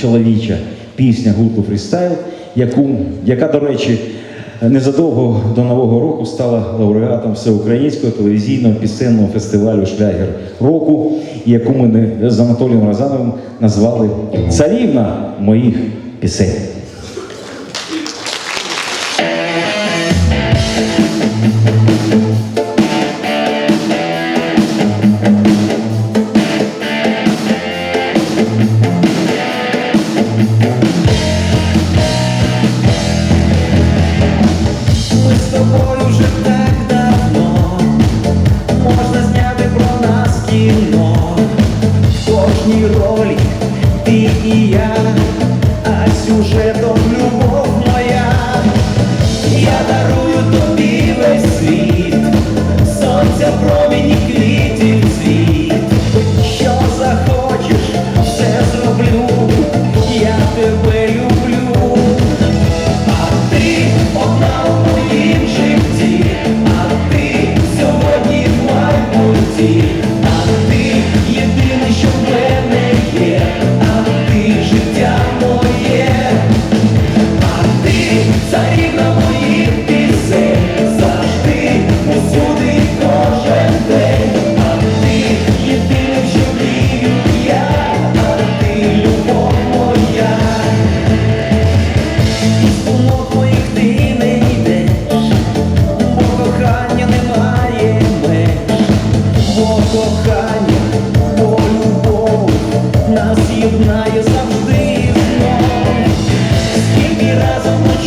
чоловіча пісня гурту Фрістайл, яку, яка, до речі, незадовго до Нового року стала лауреатом всеукраїнського телевізійного пісенного фестивалю Шлягер року, яку ми з Анатолієм Розановим назвали Царівна моїх пісень. ролі, ты и я, а сюжетом. знаю завжди знов, скільки разом.